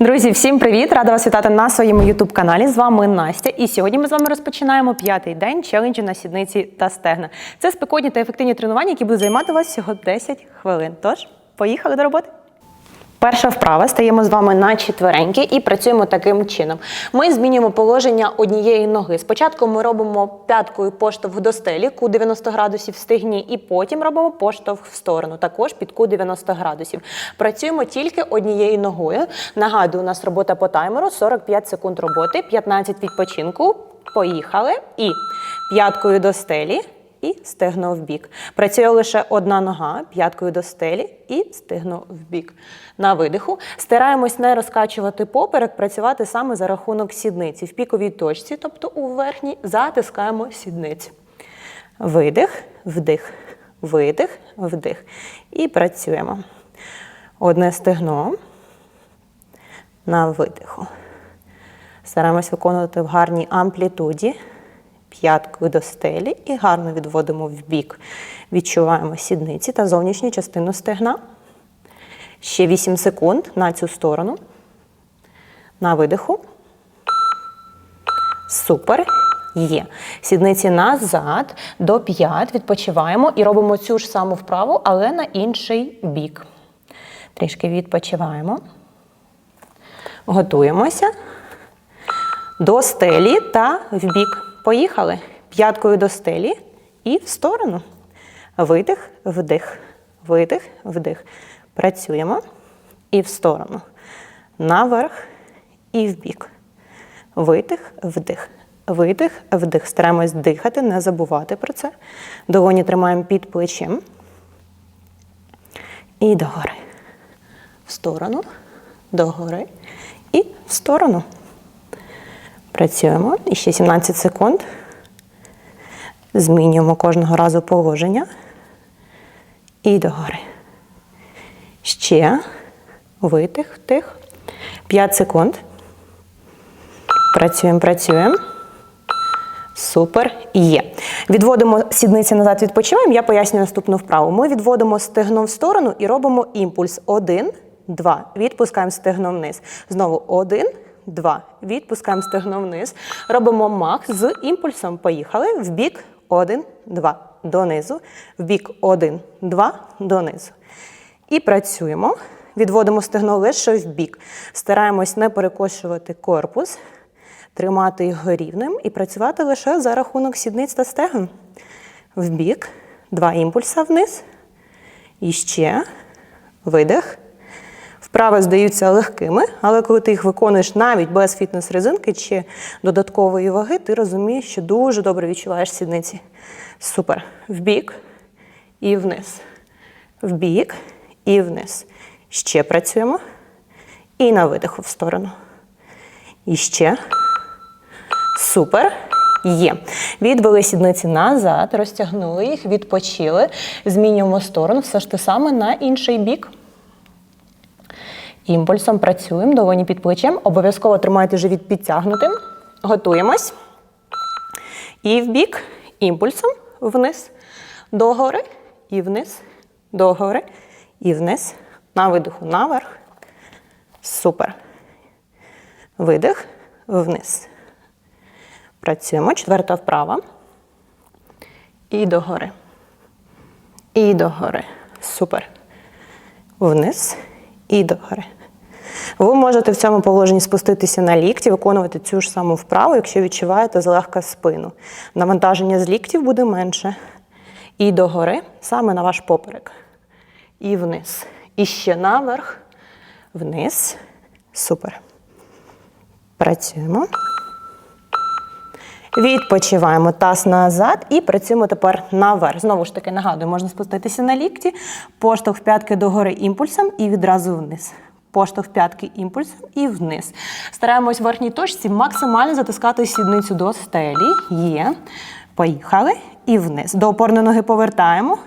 Друзі, всім привіт! Рада вас вітати на своєму youtube каналі. З вами Настя. І сьогодні ми з вами розпочинаємо п'ятий день челенджу на сідниці та стегна. Це спекотні та ефективні тренування, які будуть займати вас всього 10 хвилин. Тож, поїхали до роботи. Перша вправа стаємо з вами на четвереньки і працюємо таким чином. Ми змінюємо положення однієї ноги. Спочатку ми робимо п'яткою поштовх до стелі, кут 90 градусів в стегні, і потім робимо поштовх в сторону, також під кут 90 градусів. Працюємо тільки однією ногою. Нагадую, у нас робота по таймеру 45 секунд роботи, 15 відпочинку. Поїхали. І п'яткою до стелі і стегно бік. Працює лише одна нога, п'яткою до стелі і стегно в бік. На видиху стараємось не розкачувати поперек, працювати саме за рахунок сідниці. В піковій точці, тобто у верхній, затискаємо сідницю. Видих, вдих, видих, вдих. І працюємо. Одне стегно на видиху. Стараємось виконувати в гарній амплітуді п'яткою до стелі і гарно відводимо в бік. Відчуваємо сідниці та зовнішню частину стегна. Ще 8 секунд на цю сторону. На видиху. Супер. Є. Сідниці назад до п'ят. Відпочиваємо і робимо цю ж саму вправу, але на інший бік. Трішки відпочиваємо. Готуємося до стелі та в бік. Поїхали. П'яткою до стелі і в сторону. Видих, вдих, видих, вдих. Працюємо і в сторону. Наверх і в бік. Видих, вдих. Видих, вдих. Стараємось дихати, не забувати про це. Долоні тримаємо під плечем. І догори. В сторону, догори і в сторону. Працюємо. І ще 17 секунд. Змінюємо кожного разу положення. І догори. Ще. Витих, втих. 5 секунд. Працюємо, працюємо. Супер. Є. Відводимо сідниці назад, відпочиваємо. Я поясню наступну вправу. Ми відводимо стегно в сторону і робимо імпульс. Один, два. Відпускаємо стегно вниз. Знову один. Два. Відпускаємо стегно вниз. Робимо мах з імпульсом. Поїхали. В бік. Один, два. Донизу. В бік. Один, два. Донизу. І працюємо. Відводимо стегно лише в бік. Стараємось не перекошувати корпус, тримати його рівним і працювати лише за рахунок сідниць та стегон. В бік. Два імпульса вниз. І ще. Видих. Вправи здаються легкими, але коли ти їх виконуєш навіть без фітнес-резинки чи додаткової ваги, ти розумієш, що дуже добре відчуваєш сідниці. Супер. Вбік і вниз. Вбік і вниз. Ще працюємо. І на видиху в сторону. І ще. Супер. Є. Відвели сідниці назад, розтягнули їх, відпочили. Змінюємо сторону. Все ж те саме на інший бік. Імпульсом працюємо, долоні під плечем. Обов'язково тримайте живіт підтягнутим. Готуємось. І в бік. Імпульсом вниз. Догори. І вниз. Догори. І вниз. На видиху наверх. Супер. Видих. Вниз. Працюємо. Четверта вправа. І догори. І догори. Супер. Вниз і догори. Ви можете в цьому положенні спуститися на лікті, виконувати цю ж саму вправу, якщо відчуваєте злегка спину. Навантаження з ліктів буде менше. І догори, саме на ваш поперек. І вниз. І ще наверх, вниз. Супер. Працюємо. Відпочиваємо таз назад і працюємо тепер наверх. Знову ж таки, нагадую, можна спуститися на лікті, поштовх п'ятки догори імпульсом і відразу вниз. Поштовх п'ятки імпульсом і вниз. Стараємось в верхній точці максимально затискати сідницю до стелі. Є. Поїхали. І вниз. До опорної ноги повертаємо.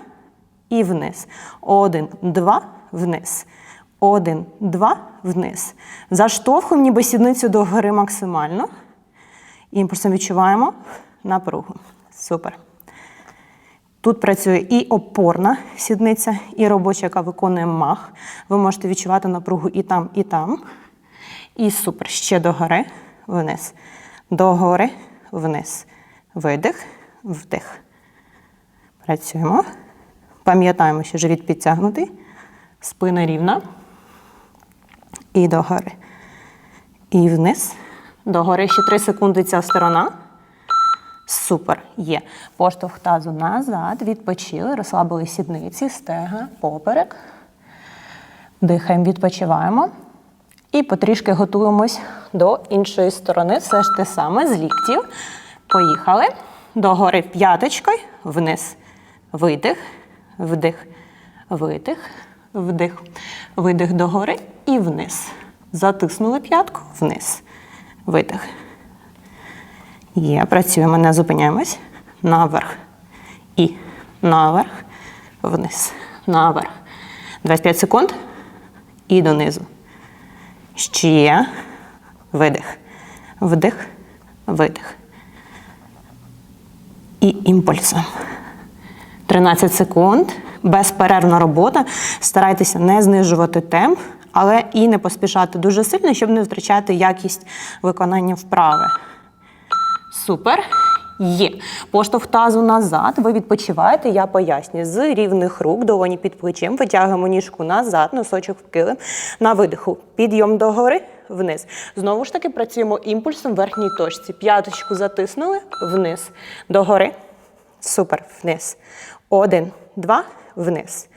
І вниз. Один, два, вниз. Один, два, вниз. Заштовхуємо ніби сідницю до гори максимально. Імпульсом відчуваємо напругу. Супер. Тут працює і опорна сідниця, і робоча, яка виконує мах. Ви можете відчувати напругу і там, і там. І супер. Ще догори, вниз. Догори, вниз. Видих, вдих. Працюємо. Пам'ятаємо, що живіт підтягнутий, спина рівна. І догори. І вниз. Догори ще 3 секунди ця сторона. Супер. Є. Поштовх тазу назад. Відпочили, розслабили сідниці, стегна, поперек. Дихаємо, відпочиваємо. І потрішки готуємось до іншої сторони. Все ж те саме з ліктів. Поїхали. Догори п'яточкою, вниз. Видих, вдих, видих, вдих, видих догори і вниз. Затиснули п'ятку, вниз. Видих. Є, працюємо, не зупиняємось. Наверх. І наверх, вниз. Наверх. 25 секунд. І донизу. Ще. Видих. Вдих. Видих. І імпульсом. 13 секунд. Безперервна робота. Старайтеся не знижувати темп, але і не поспішати дуже сильно, щоб не втрачати якість виконання вправи. Супер. Є. Поштовх тазу назад. Ви відпочиваєте, я пояснюю. З рівних рук, долоні під плечем, витягуємо ніжку назад, носочок в килим. На видиху. Підйом догори, вниз. Знову ж таки, працюємо імпульсом в верхній точці. П'яточку затиснули, вниз. Догори. Супер. Вниз. Один, два, вниз.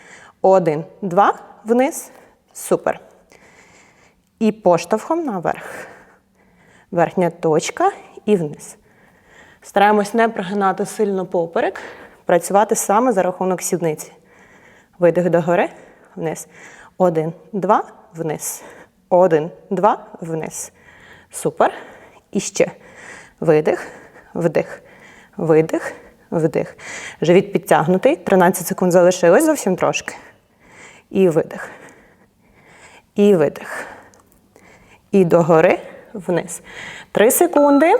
Один, два, вниз. Супер. І поштовхом наверх. Верхня точка і вниз. Стараємось не прогинати сильно поперек, працювати саме за рахунок сідниці. Видих догори, вниз. Один, два, вниз. Один, два, вниз. Супер. І ще. Видих, вдих, видих, вдих. Живіт підтягнутий. 13 секунд залишилось зовсім трошки. І видих. І видих. І догори, вниз. Три секунди.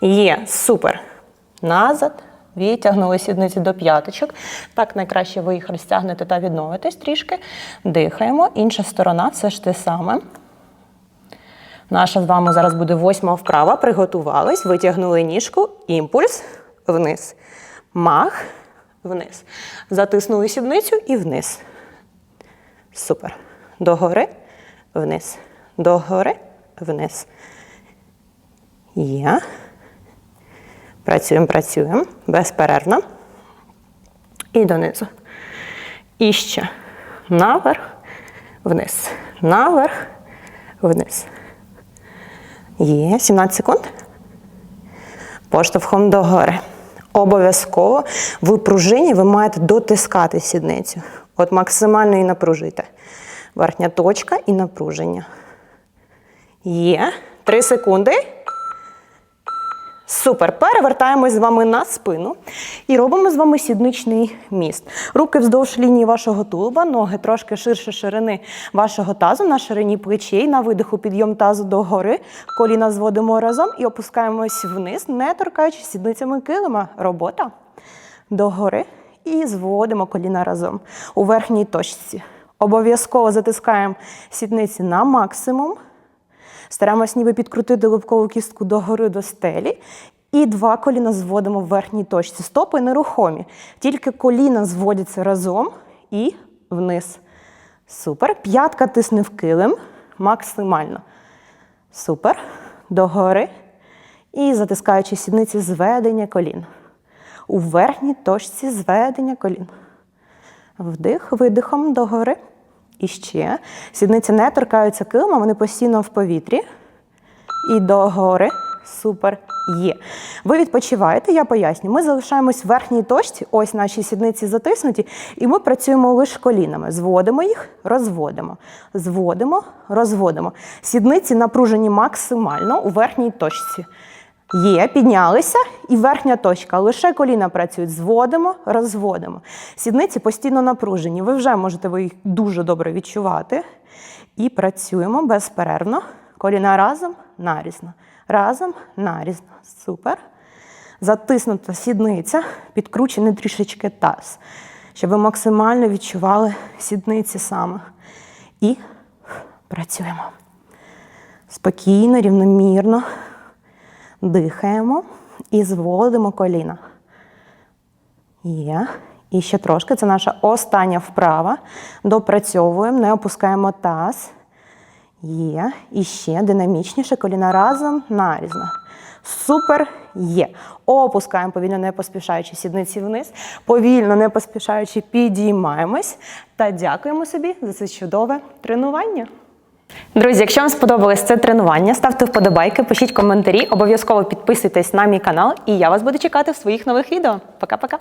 Є, супер. Назад. Відтягнули сідниці до п'яточок. Так найкраще ви їх розтягнете та відновитесь трішки. Дихаємо. Інша сторона все ж те саме. Наша з вами зараз буде восьма вправа. Приготувались, витягнули ніжку, імпульс вниз. Мах вниз. Затиснули сідницю і вниз. Супер. Догори, вниз. Догори, вниз. Є. Працюємо, працюємо безперервно. І донизу. І ще наверх, вниз. Наверх, вниз. Є. 17 секунд. Поштовхом догори. Обов'язково в пружині ви маєте дотискати сідницю. От максимально її напружуйте. Верхня точка і напруження. Є. Три секунди. Супер. Перевертаємось з вами на спину і робимо з вами сідничний міст. Руки вздовж лінії вашого тулуба, ноги трошки ширше ширини вашого тазу, на ширині плечей. На видиху підйом тазу догори. Коліна зводимо разом і опускаємось вниз, не торкаючись сідницями килима. Робота догори. І зводимо коліна разом у верхній точці. Обов'язково затискаємо сідниці на максимум. Стараємось ніби підкрутити лобкову кістку догори до стелі. І два коліна зводимо в верхній точці. Стопи нерухомі. Тільки коліна зводяться разом і вниз. Супер. П'ятка тисне в килим. Максимально. Супер. Догори. І затискаючи сідниці зведення колін. У верхній точці зведення колін. Вдих, видихом догори. І ще. Сідниці не торкаються килима, вони постійно в повітрі. І догори. Супер. Є. Ви відпочиваєте, я поясню. Ми залишаємось в верхній точці, ось наші сідниці затиснуті, і ми працюємо лише колінами. Зводимо їх, розводимо. Зводимо, розводимо. Сідниці напружені максимально у верхній точці. Є, піднялися і верхня точка. Лише коліна працюють. Зводимо, розводимо. Сідниці постійно напружені. Ви вже можете ви їх дуже добре відчувати. І працюємо безперервно. Коліна разом, нарізно. Разом, нарізно. Супер. Затиснута сідниця, підкручений трішечки таз, щоб ви максимально відчували сідниці саме. І Працюємо. Спокійно, рівномірно дихаємо і зводимо коліна. Є. І ще трошки. Це наша остання вправа. Допрацьовуємо, не опускаємо таз. Є. І ще динамічніше коліна разом, нарізно. Супер є. Опускаємо повільно, не поспішаючи сідниці вниз. Повільно, не поспішаючи, підіймаємось та дякуємо собі за це чудове тренування. Друзі, якщо вам сподобалось це тренування, ставте вподобайки, пишіть коментарі, обов'язково підписуйтесь на мій канал, і я вас буду чекати в своїх нових відео. Пока-пока!